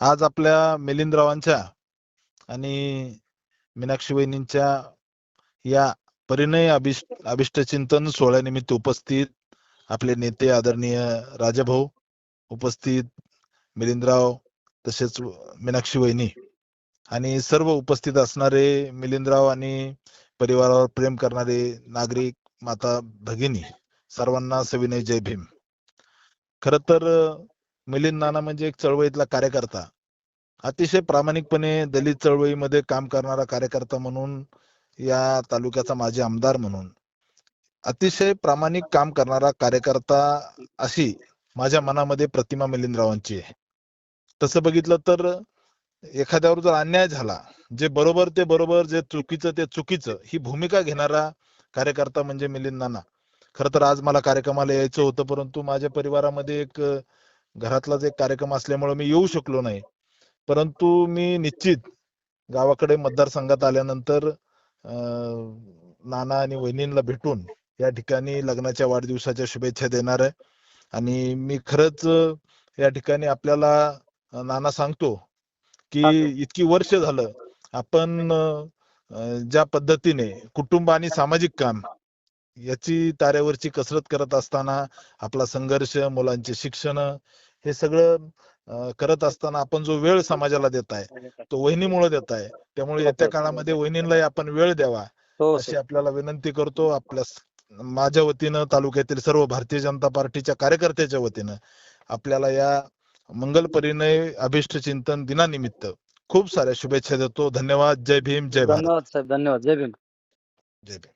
आज आपल्या मिलिंदरावांच्या आणि मीनाक्षी वहिनींच्या या परिणय अभिष्ट अभिष्ट चिंतन सोहळ्यानिमित्त उपस्थित आपले नेते आदरणीय राजाभाऊ उपस्थित मिलिंदराव तसेच मीनाक्षी वहिनी आणि सर्व उपस्थित असणारे मिलिंदराव आणि परिवारावर प्रेम करणारे नागरिक माता भगिनी सर्वांना सविनय जय भीम. खर तर मिलिंद नाना म्हणजे एक चळवळीतला कार्यकर्ता. अतिशय प्रामाणिकपणे दलित चळवळीमध्ये काम करणारा कार्यकर्ता म्हणून या तालुक्याचा माजी आमदार म्हणून. अतिशय प्रामाणिक काम करणारा कार्यकर्ता अशी माझ्या मनामध्ये प्रतिमा मिलिंदरावांची आहे. तसं बघितलं तर एखाद्यावर जर अन्याय झाला जे बरोबर ते बरोबर जे चुकीचं ते चुकीचं ही भूमिका घेणारा कार्यकर्ता म्हणजे मिलिंद नाना खर तर आज मला कार्यक्रमाला यायचं होतं परंतु माझ्या परिवारामध्ये एक घरातलाच एक कार्यक्रम असल्यामुळे मी येऊ शकलो नाही. परंतु मी निश्चित गावाकडे मतदारसंघात आल्यानंतर नाना आणि वहिनींना भेटून या ठिकाणी लग्नाच्या वाढदिवसाच्या शुभेच्छा देणार आहे. आणि मी खरंच या ठिकाणी आपल्याला नाना सांगतो की इतकी वर्ष झालं आपण ज्या पद्धतीने कुटुंब आणि सामाजिक काम याची ताऱ्यावरची कसरत करत असताना आपला संघर्ष मुलांचे शिक्षण हे सगळं करत असताना आपण जो वेळ समाजाला देत आहे तो वहिनीमुळे देत आहे. त्यामुळे येत्या काळामध्ये वहिनींनाही आपण वेळ द्यावा हो अशी सर आपल्याला विनंती करतो. आपल्या माझ्या वतीनं तालुक्यातील सर्व भारतीय जनता पार्टीच्या कार्यकर्त्याच्या वतीनं आपल्याला या मंगल परिणय अभिष्ट चिंतन दिनानिमित्त खूप साऱ्या शुभेच्छा देतो. धन्यवाद. जय भीम. जय भारत. धन्यवाद साहेब. धन्यवाद. जय भीम. जय भीम.